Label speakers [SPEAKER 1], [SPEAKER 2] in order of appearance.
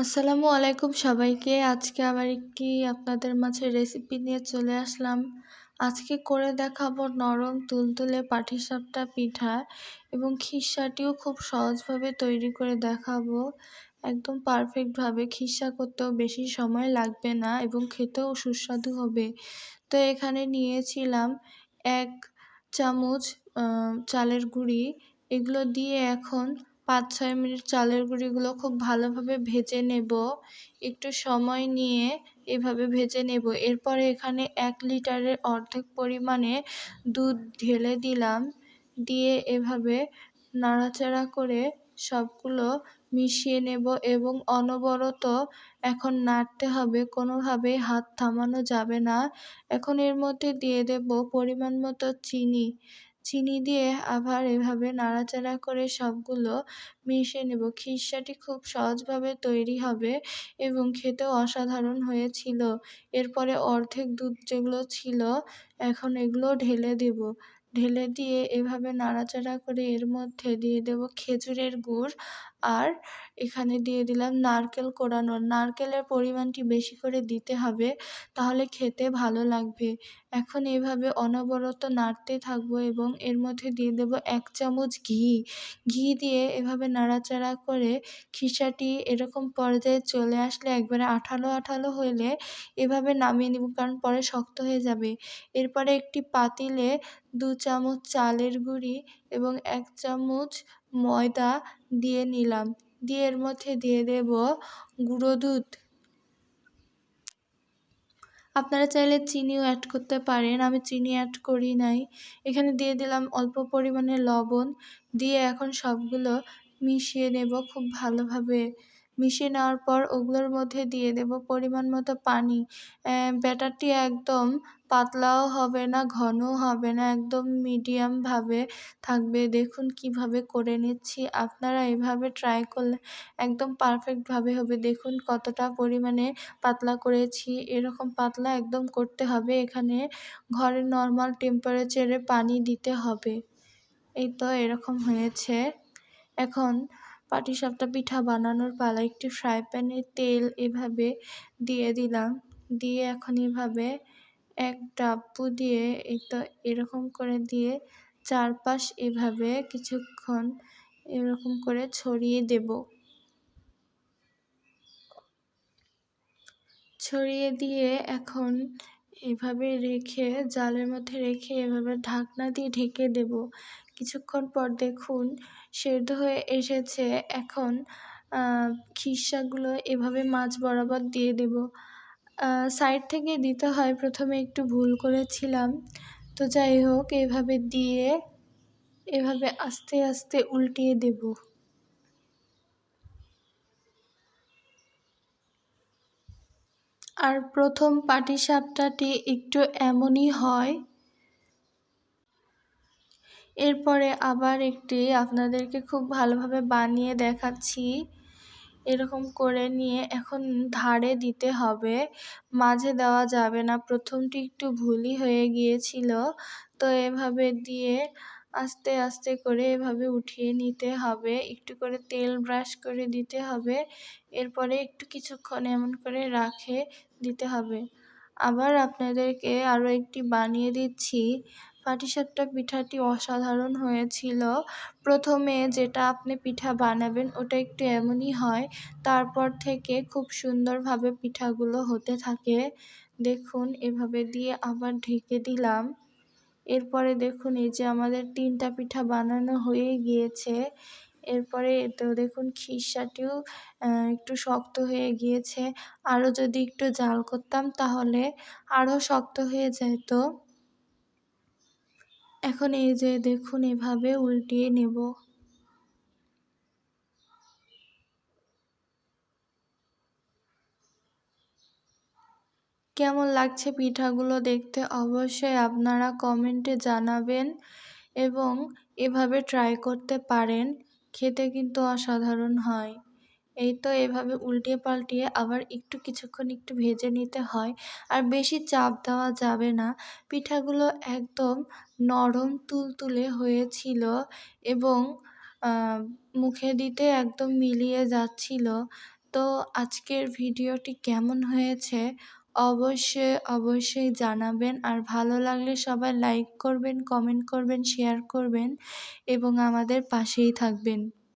[SPEAKER 1] আসসালামু আলাইকুম সবাইকে। আজকে আবার একটি আপনাদের মাঝে রেসিপি নিয়ে চলে আসলাম। আজকে করে দেখাবো নরম তুলতুলে পাটিসাপটা পিঠা এবং খিসাটিও খুব সহজভাবে তৈরি করে দেখাবো। একদম পারফেক্টভাবে খিসা করতেও বেশি সময় লাগবে না এবং খেতেও সুস্বাদু হবে। তো এখানে নিয়েছিলাম এক চামচ চালের গুঁড়ি। এগুলো দিয়ে এখন পাঁচ ছয় মিনিট চালের গুঁড়িগুলো খুব ভালোভাবে ভেজে নেব। একটু সময় নিয়ে এভাবে ভেজে নেব। এরপরে এখানে এক লিটারের অর্ধেক পরিমাণে দুধ ঢেলে দিলাম। দিয়ে এভাবে নাড়াচাড়া করে সবগুলো মিশিয়ে নেব এবং অনবরত এখন নাড়তে হবে। কোনোভাবেই হাত থামানো যাবে না। এখন এর মধ্যে দিয়ে দেব পরিমাণ মতো চিনি। চিনি দিয়ে আবার এভাবে নাড়াচাড়া করে সবগুলো মিশিয়ে নেব। খিরসাটি খুব সহজভাবে তৈরি হবে এবং খেতেও অসাধারণ হয়েছিল। এরপরে অর্ধেক দুধ যেগুলো ছিল, এখন এগুলো ঢেলে দেব। ঢেলে দিয়ে এভাবে নাড়াচাড়া করে এর মধ্যে দিয়ে দেব খেজুরের গুড়। আর এখানে দিয়ে দিলাম নারকেল কোড়ানো নারকেলের পরিমাণটি বেশি করে দিতে হবে, তাহলে খেতে ভালো লাগবে। এখন এভাবে অনবরত নাড়তে থাকব এবং এর মধ্যে দিয়ে দেব এক চামচ ঘি। ঘি দিয়ে এভাবে নাড়াচাড়া করে খিসাটি এরকম পর্যায়ে চলে আসলে একবারে আঠালো আঠালো হইলে এভাবে নামিয়ে নেব, কারণ পরে শক্ত হয়ে যাবে। এরপরে একটি পাতিলে দু চামচ চালের গুঁড়ি এবং এক চামচ ময়দা দিয়ে নিলাম। দিয়ে এর মধ্যে দিয়ে দেব গুঁড়ো দুধ। আপনারা চাইলে চিনিও অ্যাড করতে পারেন। আমি চিনি অ্যাড করি নাই। এখানে দিয়ে দিলাম অল্প পরিমাণে লবণ। দিয়ে এখন সবগুলো মিশিয়ে নেব খুব ভালোভাবে। মিশিয়ে নেওয়ার পর ওগুলোর মধ্যে দিয়ে দেব পরিমাণ মতো পানি। ব্যাটারটি একদম পাতলাও হবে না, ঘনও হবে না, একদম মিডিয়ামভাবে থাকবে। দেখুন কীভাবে করে নিচ্ছি। আপনারা এভাবে ট্রাই করলে একদম পারফেক্টভাবে হবে। দেখুন কতটা পরিমাণে পাতলা করেছি। এরকম পাতলা একদম করতে হবে। এখানে ঘরের নর্মাল টেম্পারেচারে পানি দিতে হবে। এই তো এরকম হয়েছে। এখন পাটিসাপটা পিঠা বানানোর পালা, একটি ফ্রাই প্যানে তেল এভাবে দিয়ে দিলাম। দিয়ে এখন এভাবে এক ডাব্বু দিয়ে তো এরকম করে দিয়ে চারপাশ এভাবে কিছুক্ষণ এরকম করে ছড়িয়ে দেব। ছড়িয়ে দিয়ে এখন এভাবে রেখে, জালের মধ্যে রেখে এভাবে ঢাকনা দিয়ে ঢেকে দেব। কিছুক্ষণ পর দেখুন, সেদ্ধ হয়ে এসেছে। এখন খিসাগুলো এভাবে মাছ বরাবর দিয়ে দেব। সাইড থেকে দিতে হয়। প্রথমে একটু ভুল করেছিলাম। তো যাই হোক, এভাবে দিয়ে, এভাবে আস্তে আস্তে উল্টিয়ে দেব। আর প্রথম পাটিসাপটাটি একটু এমনই হয় এরপরে আবার একটি আপনাদেরকে খুব ভালোভাবে বানিয়ে দেখাচ্ছি। এরকম করে নিয়ে এখন ধারে দিতে হবে। মাঝে দেওয়া যাবে না। প্রথমটি একটু ভুলই হয়ে গিয়েছিল। তো এভাবে দিয়ে আস্তে আস্তে করে এভাবে উঠিয়ে নিতে হবে। একটু করে তেল ব্রাশ করে দিতে হবে। এরপরে একটু কিছুক্ষণ এমন করে রাখে দিতে হবে। আবার আপনাদেরকে আরও একটি বানিয়ে দিচ্ছি। পাটিসাপটা পিঠাটি অসাধারণ হয়েছিল। প্রথমে যেটা আপনি পিঠা বানাবেন ওটা একটু এমনই হয়, তারপর থেকে খুব সুন্দরভাবে পিঠাগুলো হতে থাকে। দেখুন, এভাবে দিয়ে আবার ঢেকে দিলাম। এরপরে দেখুন, এই যে আমাদের তিনটা পিঠা বানানো হয়ে গিয়েছে। এরপরে তো দেখুন খিসাটিও একটু শক্ত হয়ে গিয়েছে। আরও যদি একটু জাল করতাম তাহলে আরও শক্ত হয়ে যেত। এখন এই যে দেখুন, এভাবে উল্টিয়ে নেব। কেমন লাগছে পিঠাগুলো দেখতে অবশ্যই আপনারা কমেন্টে জানাবেন এবং এভাবে ট্রাই করতে পারেন, খেতে কিন্তু অসাধারণ হয়। এই তো এভাবে উল্টিয়ে পাল্টিয়ে আবার একটু কিছুক্ষণ একটু ভেজে নিতে হয়। আর বেশি চাপ দেওয়া যাবে না। পিঠাগুলো একদম নরম তুলতুলে হয়েছিল এবং মুখে দিতে একদম মিলিয়ে যাচ্ছিল। তো আজকের ভিডিওটি কেমন হয়েছে অবশ্যই অবশ্যই জানাবেন। আর ভালো লাগলে সবাই লাইক করবেন, কমেন্ট করবেন, শেয়ার করবেন এবং আমাদের পাশেই থাকবেন।